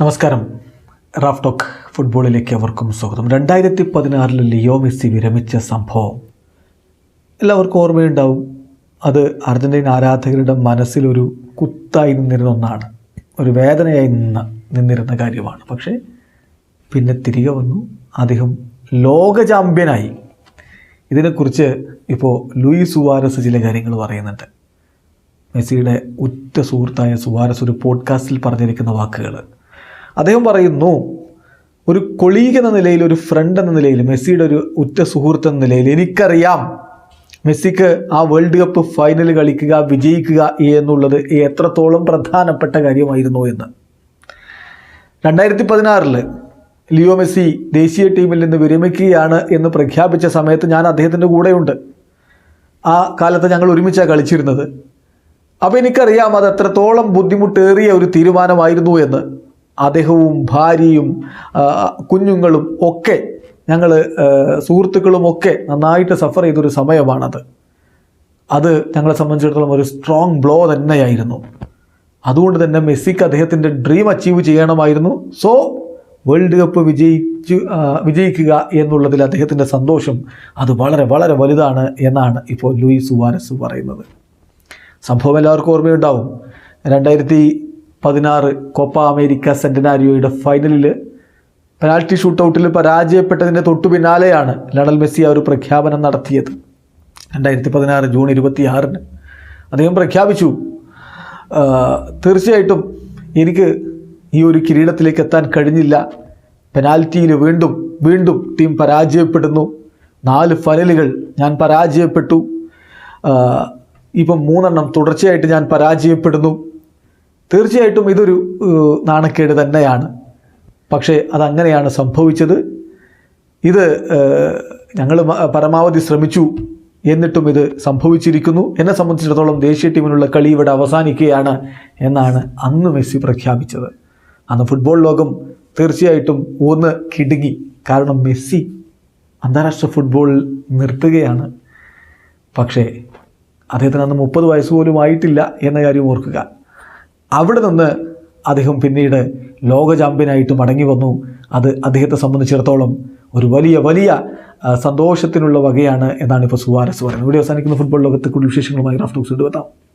നമസ്കാരം. Raf talk ഫുട്ബോളിലേക്ക് അവർക്കും സ്വാഗതം. രണ്ടായിരത്തി പതിനാറിൽ ലിയോ മെസ്സി വിരമിച്ച സംഭവം എല്ലാവർക്കും ഓർമ്മയുണ്ടാവും. അത് അർജന്റീന ആരാധകരുടെ മനസ്സിലൊരു കുത്തായി നിന്നിരുന്ന ഒന്നാണ്. ഒരു വേദനയായി നിന്ന നിന്നിരുന്ന കാര്യമാണ്. പക്ഷേ പിന്നെ തിരികെ വന്നു. അദ്ദേഹം ലോക ചാമ്പ്യനായി. ഇതിനെക്കുറിച്ച് ഇപ്പോൾ ലൂയി സുവാരസ് ചില കാര്യങ്ങൾ പറയുന്നുണ്ട്. മെസ്സിയുടെ ഉറ്റ സുഹൃത്തായ സുവാരസ് ഒരു പോഡ്കാസ്റ്റിൽ പറഞ്ഞിരിക്കുന്ന വാക്കുകൾ അദ്ദേഹം പറയുന്നു ഒരു കൊളീഗ് എന്ന നിലയിൽ ഒരു ഫ്രണ്ട് എന്ന നിലയിൽ മെസ്സിയുടെ ഒരു ഉറ്റ സുഹൃത്ത് എന്ന നിലയിൽ എനിക്കറിയാം മെസ്സിക്ക് ആ വേൾഡ് കപ്പ് ഫൈനൽ കളിക്കുക വിജയിക്കുക എന്നുള്ളത് എത്രത്തോളം പ്രധാനപ്പെട്ട കാര്യമായിരുന്നു എന്ന്. രണ്ടായിരത്തി പതിനാറിൽ ലിയോ മെസ്സി ദേശീയ ടീമിൽ നിന്ന് വിരമിക്കുകയാണ് എന്ന് പ്രഖ്യാപിച്ച സമയത്ത് ഞാൻ അദ്ദേഹത്തിന്റെ കൂടെയുണ്ട്. ആ കാലത്ത് ഞങ്ങൾ ഒരുമിച്ചാണ് കളിച്ചിരുന്നത്. അപ്പോൾ എനിക്കറിയാം അത് എത്രത്തോളം ബുദ്ധിമുട്ടേറിയ ഒരു തീരുമാനമായിരുന്നു എന്ന്. അദ്ദേഹവും ഭാര്യയും കുഞ്ഞുങ്ങളും ഒക്കെ ഞങ്ങൾ സുഹൃത്തുക്കളും ഒക്കെ നന്നായിട്ട് സഫർ ചെയ്തൊരു സമയമാണത്. അത് ഞങ്ങളെ സംബന്ധിച്ചിടത്തോളം ഒരു സ്ട്രോങ് ബ്ലോ തന്നെയായിരുന്നു. അതുകൊണ്ട് തന്നെ മെസ്സിക്ക് അദ്ദേഹത്തിന്റെ ഡ്രീം അച്ചീവ് ചെയ്യണമായിരുന്നു. സോ വേൾഡ് കപ്പ് വിജയിച്ചു വിജയിക്കുക എന്നുള്ളതിൽ അദ്ദേഹത്തിന്റെ സന്തോഷം അത് വളരെ വളരെ വലുതാണ് എന്നാണ് ഇപ്പോൾ ലൂയിസ് സുവാരസ് പറയുന്നത്. സംഭവം എല്ലാവർക്കും ഓർമ്മയുണ്ടാവും. രണ്ടായിരത്തി പതിനാറ് കോപ്പ അമേരിക്ക സെന്റനാരിയോയുടെ ഫൈനലിൽ പെനാൽറ്റി ഷൂട്ടൗട്ടിൽ പരാജയപ്പെട്ടതിന്റെ തൊട്ടു പിന്നാലെയാണ് ലണൽ മെസ്സി ആ ഒരു പ്രഖ്യാപനം നടത്തിയത്. രണ്ടായിരത്തി പതിനാറ് ജൂൺ ഇരുപത്തി ആറിന് അദ്ദേഹം പ്രഖ്യാപിച്ചു. തീർച്ചയായിട്ടും എനിക്ക് ഈ ഒരു കിരീടത്തിലേക്ക് എത്താൻ കഴിഞ്ഞില്ല. പെനാൽറ്റിയിൽ വീണ്ടും വീണ്ടും ടീം പരാജയപ്പെടുന്നു. നാല് ഫൈനലുകൾ ഞാൻ പരാജയപ്പെട്ടു. ഇപ്പം മൂന്നെണ്ണം തുടർച്ചയായിട്ട് ഞാൻ പരാജയപ്പെടുന്നു. തീർച്ചയായിട്ടും ഇതൊരു നാണക്കേട് തന്നെയാണ്. പക്ഷേ അതങ്ങനെയാണ് സംഭവിച്ചത്. ഇത് ഞങ്ങൾ പരമാവധി ശ്രമിച്ചു എന്നിട്ടും ഇത് സംഭവിച്ചിരിക്കുന്നു. എന്നെ സംബന്ധിച്ചിടത്തോളം ദേശീയ ടീമിനുള്ള കളി ഇവിടെ അവസാനിക്കുകയാണ് എന്നാണ് അന്ന് മെസ്സി പ്രഖ്യാപിച്ചത്. അന്ന് ഫുട്ബോൾ ലോകം തീർച്ചയായിട്ടും ഒന്ന് കിടുങ്ങി. കാരണം മെസ്സി അന്താരാഷ്ട്ര ഫുട്ബോളിൽ നിർത്തുകയാണ്. പക്ഷേ അദ്ദേഹത്തിന് അന്ന് മുപ്പത് വയസ്സ് പോലും ആയിട്ടില്ല എന്ന കാര്യം ഓർക്കുക. അവിടെ നിന്ന് അദ്ദേഹം പിന്നീട് ലോക ചാമ്പ്യനായിട്ട് മടങ്ങി വന്നു. അത് അദ്ദേഹത്തെ സംബന്ധിച്ചിടത്തോളം ഒരു വലിയ വലിയ സന്തോഷത്തിനുള്ള വകയാണ് എന്നാണ് ഇപ്പോൾ സുവാരസ് പറയുന്നത്. ഇവിടെ അവസാനിക്കുന്ന ഫുട്ബോൾ ലോകത്തെ കൂടുതൽ വിശേഷങ്ങളുമായി റാഫ്റ്റോക്സ് എടുത്താം